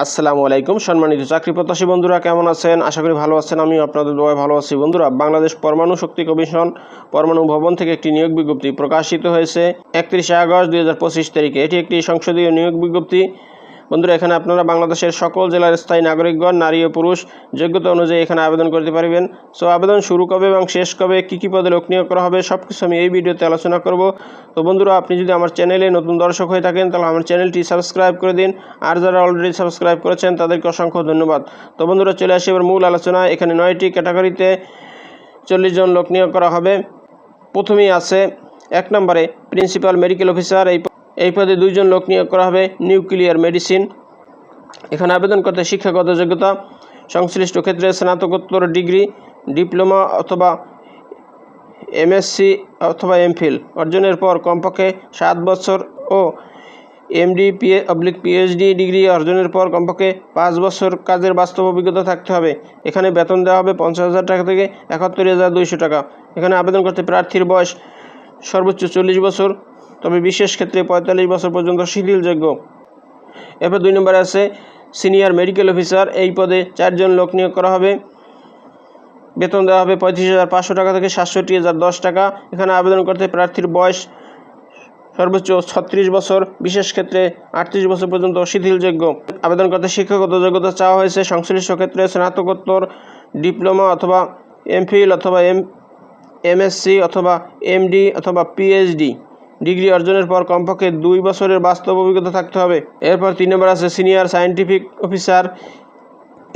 আসসালামু আলাইকুম। সম্মানিত চাকরি প্রত্যাশী বন্ধুরা, কেমন আছেন? আশা করি ভালো আছেন আমি আপনাদের দোয়ায় ভালো আছি। বন্ধুরা, বাংলাদেশ পরমাণু শক্তি কমিশন পরমাণু ভবন থেকে একটি নিয়োগ বিজ্ঞপ্তি প্রকাশিত হয়েছে একত্রিশে আগস্ট দুই হাজার পঁচিশ তারিখে। এটি একটি সংসদীয় নিয়োগ বিজ্ঞপ্তি। বন্ধুরা, এখানে আপনারা বাংলাদেশের সকল জেলার স্থায়ী নাগরিকগণ, নারী ও পুরুষ, যোগ্যতা অনুযায়ী এখানে আবেদন করতে পারবেন। সো, আবেদন শুরু কবে এবং শেষ কবে, কী কী পদে লোক নিয়োগ করা হবে সব কিছু আমি এই ভিডিওতে আলোচনা করব। তো বন্ধুরা, আপনি যদি আমার চ্যানেলে নতুন দর্শক হয়ে থাকেন, তাহলে আমার চ্যানেলটি সাবস্ক্রাইব করে দিন। আর যারা অলরেডি সাবস্ক্রাইব করেছেন, তাদেরকে অসংখ্য ধন্যবাদ। তো বন্ধুরা, চলে আসি এবার মূল আলোচনা। এখানে নয়টি ক্যাটাগরিতে চল্লিশ জন লোক নিয়োগ করা হবে। প্রথমেই আছে এক নম্বরে প্রিন্সিপাল মেডিকেল অফিসার। এই এই পদে দুইজন লোক নিয়োগ করা হবে, নিউক্লিয়ার মেডিসিন। এখানে আবেদন করতে শিক্ষাগত যোগ্যতা, সংশ্লিষ্ট ক্ষেত্রে স্নাতকোত্তর ডিগ্রি, ডিপ্লোমা অথবা এমএসসি অথবা এমফিল অর্জনের পর কমপক্ষে সাত বছর ও MD, PA, oblique PhD degree অর্জনের পর কমপক্ষে পাঁচ বছর কাজের বাস্তব অভিজ্ঞতা থাকতে হবে। এখানে বেতন দেওয়া হবে পঞ্চাশ হাজার টাকা থেকে একাত্তর হাজার দুইশো টাকা। এখানে আবেদন করতে প্রার্থীর বয়স সর্বোচ্চ চল্লিশ বছর। তবে বিশেষ ক্ষেত্রে পঁয়তাল্লিশ বছর পর্যন্ত শিথিলযোগ্য। এরপর দুই নম্বরে আছে সিনিয়র মেডিকেল অফিসার। এই পদে চারজন লোক নিয়োগ করা হবে। বেতন দেওয়া হবে পঁয়ত্রিশ হাজার পাঁচশো টাকা থেকে সাতষট্টি হাজার দশ টাকা। এখানে আবেদন করতে প্রার্থীর বয়স সর্বোচ্চ ছত্রিশ বছর। বিশেষ ক্ষেত্রে আটত্রিশ বছর পর্যন্ত শিথিলযোগ্য। আবেদন করতে শিক্ষাগত যোগ্যতা চাওয়া হয়েছে। সংশ্লিষ্ট ক্ষেত্রে স্নাতকোত্তর, ডিপ্লোমা অথবা এমফিল অথবা এম, এমএসসি অথবা এমডি অথবা পিএইচডি। ডিগ্রি অর্জনের পর কমপক্ষে দুই বছরের বাস্তব অভিজ্ঞতা থাকতে হবে। এরপর তিন নম্বর আছে সিনিয়র সায়েন্টিফিক অফিসার।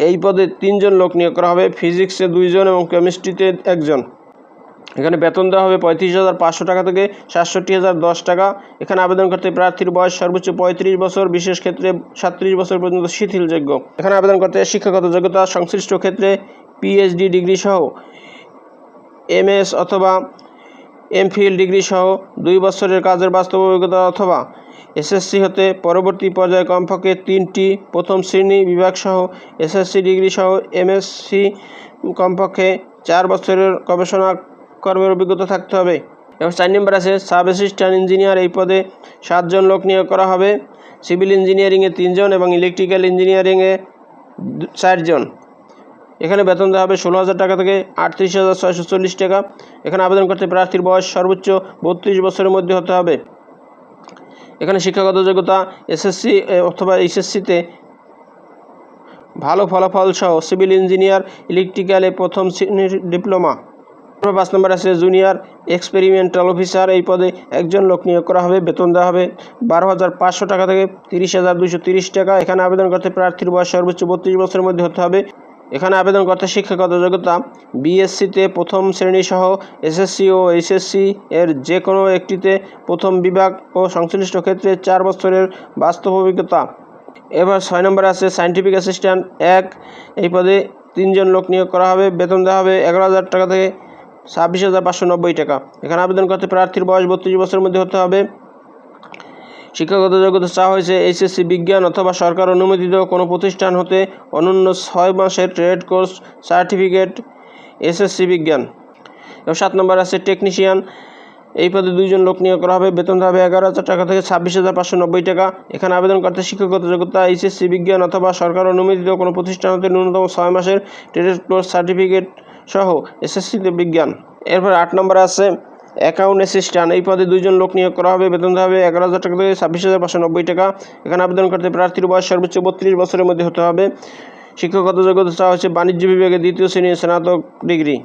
এই পদে তিনজন লোক নিয়োগ করা হবে। ফিজিক্সে দুইজন এবং কেমিস্ট্রিতে একজন। এখানে বেতন দেওয়া হবে পঁয়ত্রিশ হাজার পাঁচশো টাকা থেকে সাতষট্টি হাজার দশ টাকা। এখানে আবেদন করতে প্রার্থীর বয়স সর্বোচ্চ পঁয়ত্রিশ বছর, বিশেষ ক্ষেত্রে সাতত্রিশ বছর পর্যন্ত শিথিলযোগ্য। এখানে আবেদন করতে শিক্ষাগত যোগ্যতা, সংশ্লিষ্ট ক্ষেত্রে পিএইচডি ডিগ্রি সহ এমএস অথবা এমফিল ডিগ্রি সহ দুই বছরের কাজের বাস্তব অভিজ্ঞতা অথবা এসএসসি হতে পরবর্তী পর্যায়ে কমপক্ষে তিনটি প্রথম শ্রেণি বিভাগ সহ এসএসসি ডিগ্রি সহ এমএসসি কমপক্ষে চার বছরের গবেষণা কর্মের অভিজ্ঞতা থাকতে হবে। এবং চার নম্বর আছে, সাব অ্যাসিস্ট্যান্ট ইঞ্জিনিয়ার এই পদে সাতজন লোক নিয়োগ করা হবে। সিভিল ইঞ্জিনিয়ারিংয়ে তিনজন এবং ইলেকট্রিক্যাল ইঞ্জিনিয়ারিংয়ে চারজন। এখানে বেতন দেওয়া হবে ষোলো হাজার টাকা থেকে আটত্রিশ হাজার ছয়শো চল্লিশ টাকা। এখানে আবেদন করতে প্রার্থীর বয়স সর্বোচ্চ বত্রিশ বছরের মধ্যে হতে হবে। এখানে শিক্ষাগত যোগ্যতা এসএসসি অথবা এইচএসসিতে ভালো ফলাফল সহ সিভিল ইঞ্জিনিয়ার, ইলেকট্রিক্যালে প্রথম শ্রেণির ডিপ্লোমা। পাঁচ নম্বর আছে জুনিয়র এক্সপেরিমেন্টাল অফিসার। এই পদে একজন লোক নিয়োগ করা হবে, বেতন দেওয়া হবে বারো হাজার পাঁচশো টাকা থেকে তিরিশ হাজার দুশো তিরিশ টাকা। এখানে আবেদন করতে প্রার্থীর বয়স সর্বোচ্চ বত্রিশ বছরের মধ্যে হতে হবে। এখানে আবেদন করতে শিক্ষাগত যোগ্যতা বিএসসিতে প্রথম শ্রেণি সহ এসএসসি ও এইচএসসি এর যে কোনো একটিতে প্রথম বিভাগ ও সংশ্লিষ্ট ক্ষেত্রে চার বছরের বাস্তব অভিজ্ঞতা। এবার ছয় নম্বর আছে সায়েন্টিফিক অ্যাসিস্ট্যান্ট এক। এই পদে তিনজন লোক নিয়োগ করা হবে। বেতন দেওয়া হবে এগারো হাজার টাকা থেকে ছাব্বিশ হাজার পাঁচশো নব্বই টাকা। এখানে আবেদন করতে প্রার্থীর বয়স বত্রিশ বছরের মধ্যে হতে হবে। শিক্ষাগত যোগ্যতা চাওয়া হয়েছে এইচএসসি বিজ্ঞান অথবা সরকার অনুমোদিত কোনো প্রতিষ্ঠান হতে অনন্য ছয় মাসের ট্রেড কোর্স সার্টিফিকেট এসএসসি বিজ্ঞান। এবং সাত নম্বর আছে টেকনিশিয়ান। এই পদে দুইজন লোক নিয়োগ করা হবে। বেতন হবে এগারো হাজার টাকা থেকে ছাব্বিশ হাজার পাঁচশো নব্বই টাকা। এখানে আবেদন করতে শিক্ষাগত যোগ্যতা, এইচএসসি বিজ্ঞান অথবা সরকার অনুমোদিত কোনো প্রতিষ্ঠান হতে ন্যূনতম ছয় মাসের ট্রেড কোর্স সার্টিফিকেট সহ এসএসসিতে বিজ্ঞান। এরপর আট নম্বর আছে অ্যাকাউন্ট অ্যাসিস্ট্যান্ট। এই পদে দুইজন লোক নিয়োগ করা হবে। বেতন হবে এগারো হাজার টাকা থেকে ছাব্বিশ হাজার পাঁচশো নব্বই টাকা। এখানে আবেদন করতে প্রার্থীর বয়স সর্বোচ্চ বত্রিশ বছরের মধ্যে হতে হবে। শিক্ষাগত যোগ্যতা চাওয়া হচ্ছে বাণিজ্য বিভাগে দ্বিতীয় শ্রেণির স্নাতক ডিগ্রি।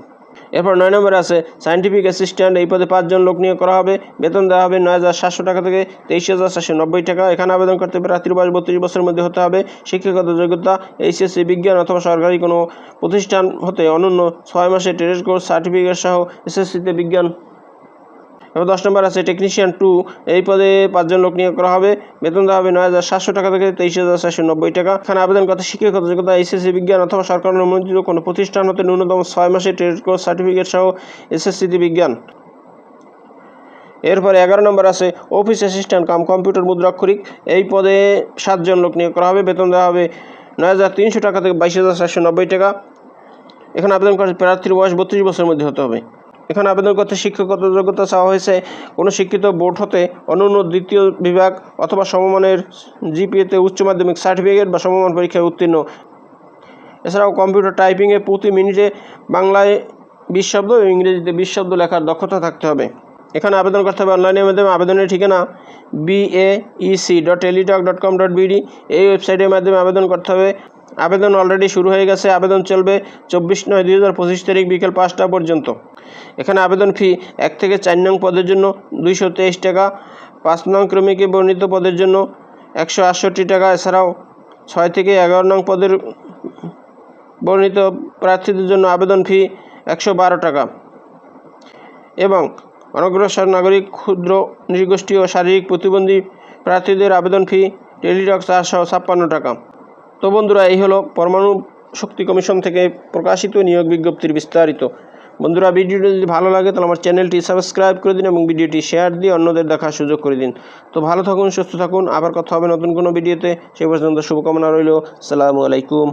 এরপর নয় নম্বরে আছে সায়েন্টিফিক অ্যাসিস্ট্যান্ট। এই পদে পাঁচজন লোক নিয়োগ করা হবে। বেতন দেওয়া হবে নয় হাজার সাতশো টাকা থেকে তেইশ হাজার চারশো নব্বই টাকা। এখানে আবেদন করতে হবে প্রার্থীর বয়স বত্রিশ বছরের মধ্যে হতে হবে। শিক্ষাগত যোগ্যতা, এইচএসসি বিজ্ঞান অথবা সরকারি কোনো প্রতিষ্ঠান হতে অনন্য ছয় মাসে ট্রেড কোর্স, সার্টিফিকেট সহ এসএসসিতে বিজ্ঞান এবার দশ নম্বর আছে টেকনিশিয়ান টু এই পদে পাঁচজন লোক নিয়োগ করা হবে। বেতন দেওয়া হবে নয় হাজার সাতশো টাকা থেকে তেইশ হাজার চারশো নব্বই টাকা। এখানে আবেদন করতে শিক্ষাগত যোগ্যতা এসএসসি বিজ্ঞান অথবা সরকার অনুমোদিত কোনো প্রতিষ্ঠান হতে ন্যূনতম ছয় মাসের ট্রেড কোর্স সার্টিফিকেট সহ এসএসসিতে বিজ্ঞান। এরপরে এগারো নম্বর আছে অফিস অ্যাসিস্ট্যান্ট কাম কম্পিউটার মুদ্রাক্ষরিক এই পদে সাতজন লোক নিয়োগ করা হবে। বেতন দেওয়া হবে নয় হাজার তিনশো টাকা থেকে বাইশ হাজার চারশো নব্বই টাকা। এখানে আবেদন করে প্রার্থীর বয়স বত্রিশ বছরের মধ্যে হতে হবে। এখানে আবেদন করতে শিক্ষকগত যোগ্যতা চাওয়া হয়েছে। কোনো শিক্ষিত বোর্ড হতে অনন্য দ্বিতীয় বিভাগ অথবা সমমানের জিপিএতে উচ্চ মাধ্যমিক সার্টিফিকেট বা সমমান পরীক্ষায় উত্তীর্ণ। এছাড়াও কম্পিউটার টাইপিংয়ে প্রতি মিনিটে বাংলায় বিশ শব্দ ইংরেজিতে বিশ শব্দ লেখার দক্ষতা থাকতে হবে। এখানে আবেদন করতে হবে অনলাইনের মাধ্যমে। আবেদনের ঠিকানা BAEC dot Teletalk dot com dot BD এই ওয়েবসাইটের মাধ্যমে আবেদন করতে হবে। আবেদন অলরেডি শুরু হয়ে গেছে। আবেদন চলবে চব্বিশ নয় দুই হাজার পঁচিশ তারিখ বিকেল পাঁচটা পর্যন্ত। এখানে আবেদন ফি এক থেকে চার নং পদের জন্য দুইশো তেইশ টাকা, পাঁচ নং ক্রমিকে বর্ণিত পদের জন্য একশো আটষট্টি টাকা। এছাড়াও ছয় থেকে এগারো নং পদের বর্ণিত প্রার্থীদের জন্য আবেদন ফি একশো বারো টাকা। এবং অনগ্রসর নাগরিক, ক্ষুদ্র নৃগোষ্ঠী ও শারীরিক প্রতিবন্ধী প্রার্থীদের আবেদন ফি টেলিটক চারশো ছাপ্পান্ন টাকা। তো বন্ধুরা, এই হলো পরমাণু শক্তি কমিশন থেকে প্রকাশিত নিয়োগ বিজ্ঞপ্তির বিস্তারিত। বন্ধুরা, ভিডিওটি যদি ভালো লাগে, তাহলে আমার চ্যানেলটি সাবস্ক্রাইব করে দিন এবং ভিডিওটি শেয়ার দিয়ে অন্যদের দেখার সুযোগ করে দিন। তো ভালো থাকুন, সুস্থ থাকুন, আবার কথা হবে নতুন কোনো ভিডিওতে। সেই পর্যন্ত শুভকামনা রইল। সালামু আলাইকুম।